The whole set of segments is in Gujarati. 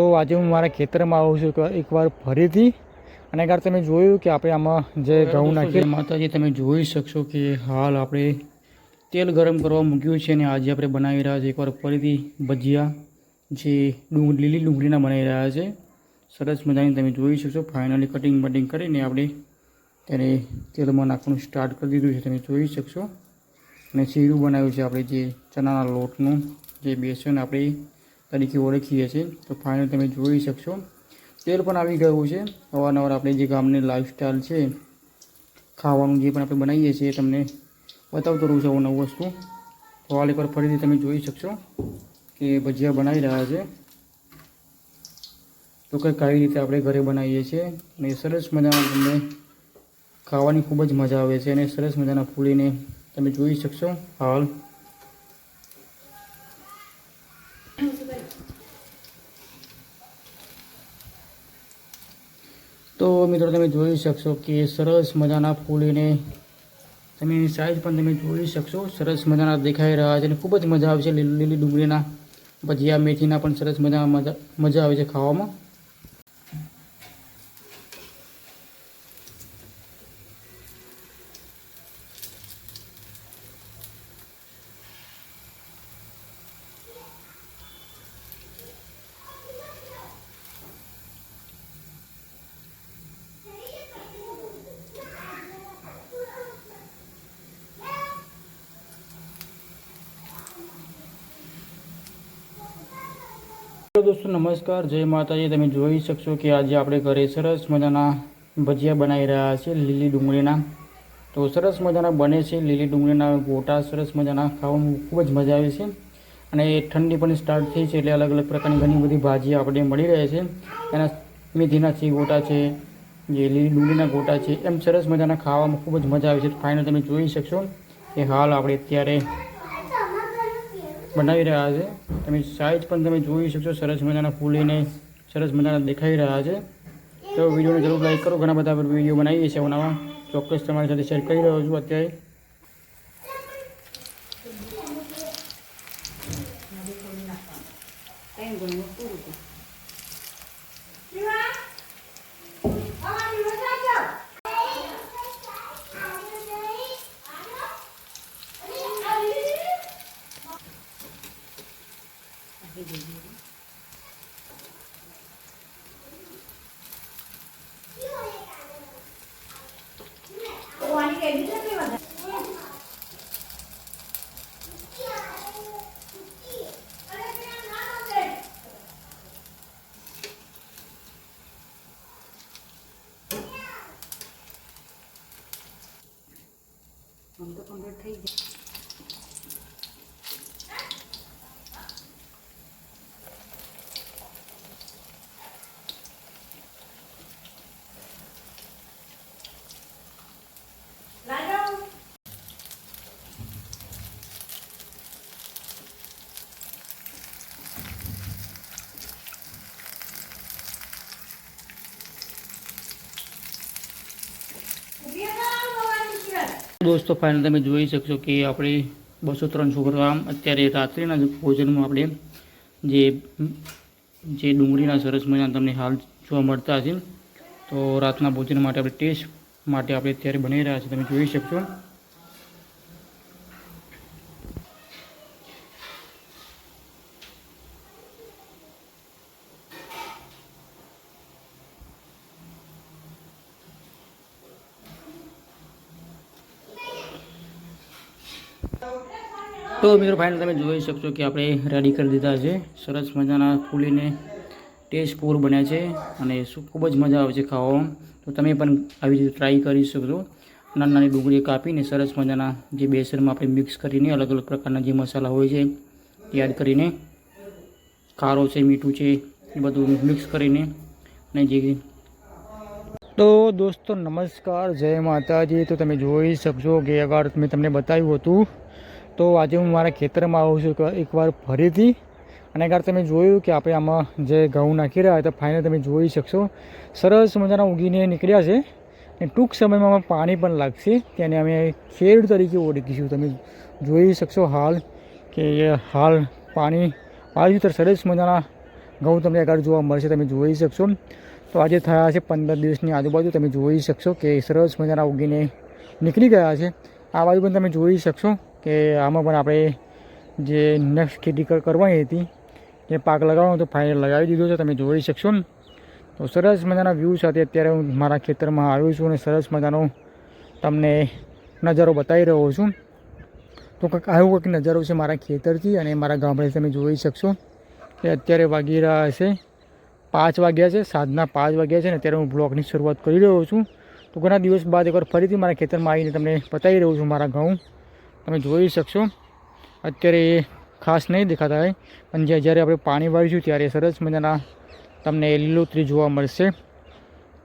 તો આજે હું મારા ખેતરમાં આવું છું એક- એકવાર ફરીથી. અને એકવાર તમે જોયું કે આપણે આમાં જે ઘઉં નાખીએ. માતાજી તમે જોઈ શકશો કે હાલ આપણે તેલ ગરમ કરવા મૂક્યું છે અને આજે આપણે બનાવી રહ્યા છીએ એકવાર ફરીથી ભજીયા જે ડુંગ લીલી ડુંગળીના બનાવી રહ્યા છે. સરસ મજાની તમે જોઈ શકશો. ફાઇનલી કટિંગ બટિંગ કરીને આપણે ત્યારે તેલમાં નાખવાનું સ્ટાર્ટ કરી દીધું છે. તમે જોઈ શકશો. અને શીરું બનાવ્યું છે આપણે જે ચણાના લોટનું જે બેસન આપણે તરીકે ઓળખીએ છીએ. તો ફાઇનલ તમે જોઈ શકશો. તેલ પણ આવી ગયું છે. અવારનવાર આપણે જે ગામની લાઈફસ્ટાઈલ છે, ખાવાનું જે પણ આપણે બનાવીએ છીએ તમને બતાવતો રહું છું નવું વસ્તુ. તો એકવાર ફરીથી તમે જોઈ શકશો કે ભજીયા બનાવી રહ્યા છે. તો કંઈક કઈ રીતે આપણે ઘરે બનાવીએ છીએ અને સરસ મજાના તમને ખાવાની ખૂબ જ મજા આવે છે અને સરસ મજાના ફૂલીને તમે જોઈ શકશો હાલ. મિત્રો, તમે જોઈ શકશો કે સરસ મજાના ફૂલીને તમે સાઈઝ પણ તમે જોઈ શકશો. સરસ મજાના દેખાઈ રહ્યા છે અને ખૂબ જ મજા આવે છે લીલી લીલી ડુંગળીના ભજીયા, મેથીના પણ સરસ મજા મજા આવે છે ખાવામાં. હેલો દોસ્તો નમસ્કાર, જય માતાજી. તમે જોઈ શકશો કે આજે આપણે ઘરે સરસ મજાના ભજીયા બનાવી રહ્યા છે લીલી ડુંગળીના. તો સરસ મજાના બને છે લીલી ડુંગળીના ગોટા, સરસ મજાના ખાવામાં ખૂબ જ મજા આવે છે. અને ઠંડી પણ સ્ટાર્ટ થઈ છે એટલે અલગ અલગ પ્રકારની ઘણી બધી ભાજી આપણે મળી રહે છે. એના મેથીના છે, ગોટા છે, જે લીલી ડુંગળીના ગોટા છે, એમ સરસ મજાના ખાવામાં ખૂબ જ મજા આવે છે. ફાઇનલ તમે જોઈ શકશો કે હાલ આપણે અત્યારે બનાવી રહ્યા છે. તમે સાઈઝ પણ તમે જોઈ શકશો. સરસ મજાના ફૂલીને સરસ મજાના દેખાઈ રહ્યા છે. તો વિડીયોને જરૂર લાઈક કરો. ઘણા બધા વીડિયો બનાવીએ છીએ નવા ચોક્કસ તમારી સાથે શેર કરી રહ્યો છું અત્યારે. দিয়ে দিই દોસ્તો ફાઇનલ તમે જોઈ શકશો કે આપણે બસો ત્રણસો ગ્રામ અત્યારે રાત્રિના ભોજનમાં આપણે જે જે ડુંગળીના સરસ મજાના તમને હાલ જોવા મળતા હશે. તો રાતના ભોજન માટે આપણે ટેસ્ટ માટે આપણે અત્યારે બનાવી રહ્યા છીએ. તમે જોઈ શકશો. તો મિત્રો ફાઇનલ તમે જોઈ શકશો કે આપણે રેડી કરી દીધા છે. સરસ મજાના ફૂલીને ટેસ્ટ પૂર બન્યા છે અને ખૂબ જ મજા આવે છે ખાવામાં તો તમે પણ આવી રીતે ટ્રાય કરી શકશો. નાની નાની ડુંગળી કાપીને સરસ મજાના જે બેસનમાં આપણે મિક્સ કરીને અલગ અલગ પ્રકારના જે મસાલા હોય છે, યાદ કરીને ખારો છે, મીઠું છે, એ બધું મિક્સ કરીને અને જે તો દોસ્તો નમસ્કાર, જય માતાજી. તો તમે જોઈ શકશો કે અગાર મેં તમને બતાવ્યું હતું. તો આજે હું મારા ખેતરમાં આવું છું એકવાર ફરીથી. અને આગળ તમે જોયું કે આપણે આમાં જે ઘઉં નાખી રહ્યા તો ફાઇનલ તમે જોઈ શકશો. સરસ મજાના ઉગીને નીકળ્યા છે. અને ટૂંક સમયમાં અમે પાણી પણ લાગશે. તેને અમે ખેડ તરીકે ઓળખીશું. તમે જોઈ શકશો હાલ કે હાલ પાણી તો સરસ મજાના ઘઉં તમને આગળ જોવા મળશે. તમે જોઈ શકશો. તો આજે થયા છે પંદર દિવસની આજુબાજુ. તમે જોઈ શકશો કે સરસ મજાના ઉગીને નીકળી ગયા છે. આ બાજુ પણ તમે જોઈ શકશો કે આમાં પણ આપણે જે નેક્સ્ટ ખેતી કરવાની હતી, જે પાક લગાવવાનો તો ફાઇનલ લગાવી દીધો છે. તમે જોઈ શકશો તો સરસ મજાના વ્યૂ સાથે અત્યારે હું મારા ખેતરમાં આવ્યો છું અને સરસ મજાનો તમને નજારો બતાવી રહ્યો છું. તો કંઈક આવો કંઈક નજારો છે મારા ખેતરથી અને મારા ગામડે તમે જોઈ શકશો કે અત્યારે વાગી રહ્યા હશે પાંચ વાગ્યા છે, સાંજના પાંચ વાગ્યા છે ને અત્યારે હું બ્લોગની શરૂઆત કરી રહ્યો છું. તો ઘણા દિવસ બાદ એકવાર ફરીથી મારા ખેતરમાં આવીને તમને બતાવી રહ્યો છું મારા ઘઉં. તમે જોઈ શકશો. અત્યારે ખાસ નહીં દેખાતા હોય પણ જ્યાં જ્યારે આપણે પાણી વાળીશું ત્યારે સરસ મજાના તમને લીલોતરી જોવા મળશે.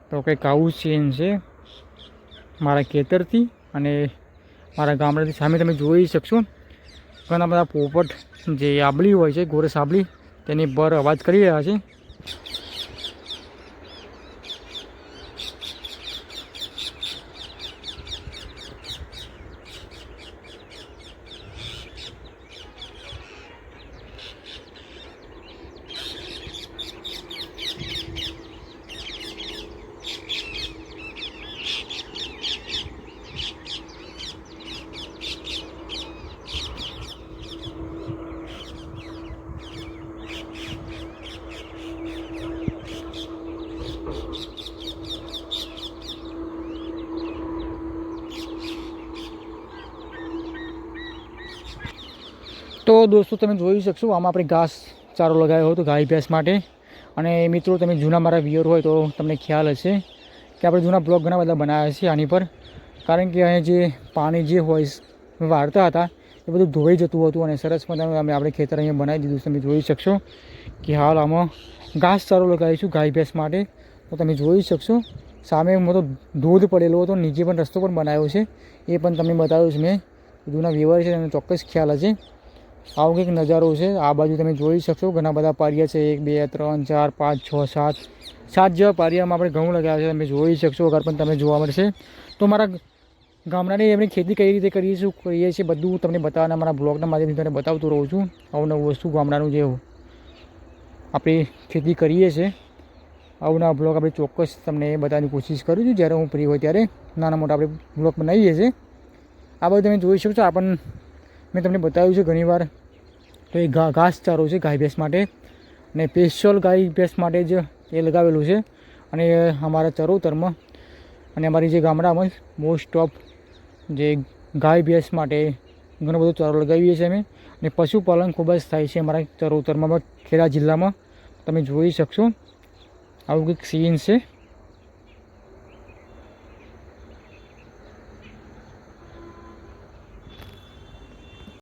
તો કંઈક આવું સીન છે મારા ખેતરથી અને મારા ગામડાથી સામે તમે જોઈ શકશો. ઘણા બધા પોપટ, જે આબલી હોય છે ગોરસ આબલી તેની પર અવાજ કરી રહ્યા છે. તો દોસ્તો, તમે જોઈ શકશો, આમાં આપણે ઘાસ ચારો લગાવ્યો હતો ગાય ભેંસ માટે. અને મિત્રો, તમે જૂના મારા વિયર હોય તો તમને ખ્યાલ હશે કે આપણે જૂના બ્લોગ ઘણા બધા બનાવ્યા છે આની પર. કારણ કે અહીં જે પાણી જે હોય, વાળતા હતા, એ બધું ધોઈ જતું હતું અને સરસ મજાનું અમે આપણે ખેતર અહીંયા બનાવી દીધું તમે જોઈ શકશો કે હાલ આમાં ઘાસ ચારો લગાવીશું ગાય ભેંસ માટે. તો તમે જોઈ શકશો, સામે મોટો ધોધ પડેલો હતો, નીચે પણ રસ્તો પણ બનાવ્યો છે. એ પણ તમને બતાવ્યું છે મેં. જૂના વ્યવહાર છે, તમને ચોક્કસ ખ્યાલ હશે. આવો કંઈક નજારો છે. આ બાજુ તમે જોઈ શકશો. ઘણા બધા પારિયા છે. એક, બે, ત્રણ, ચાર, પાંચ, છ, સાત સાત જેવા પારિયામાં આપણે ઘઉં લગાવ્યા છે. તમે જોઈ શકશો. અગર પણ તમે જોવા મળશે. તો મારા ગામડાની એમની ખેતી કઈ રીતે કરીએ છીએ કરીએ છીએ બધું તમને બતાવવાના મારા બ્લોગના માધ્યમથી તમને બતાવતો રહું છું. અવનવું વસ્તુ ગામડાનું જે આપણે ખેતી કરીએ છીએ. આવના બ્લોગ આપણે ચોક્કસ તમને બતાવવાની કોશિશ કરું છું. જ્યારે હું ફ્રી હોય ત્યારે નાના મોટા આપણે બ્લોગ બનાવીએ છીએ. આ બધું તમે જોઈ શકશો. આ પણ મેં તમને બતાવ્યું છે ઘણીવાર. તો એ ઘા ઘાસ ચારો છે ગાય ભેંસ માટે. અને સ્પેશિયલ ગાય ભેંસ માટે જ એ લગાવેલું છે. અને અમારા ચરોતરમાં અને અમારી જે ગામડામાં મોસ્ટ ઓફ જે ગાય ભેંસ માટે ઘણો બધો ચારો લગાવીએ છીએ અમે. અને પશુપાલન ખૂબ જ થાય છે અમારા ચરોતરમાં ખેડા જિલ્લામાં. તમે જોઈ શકશો. આવું કંઈક સીન છે.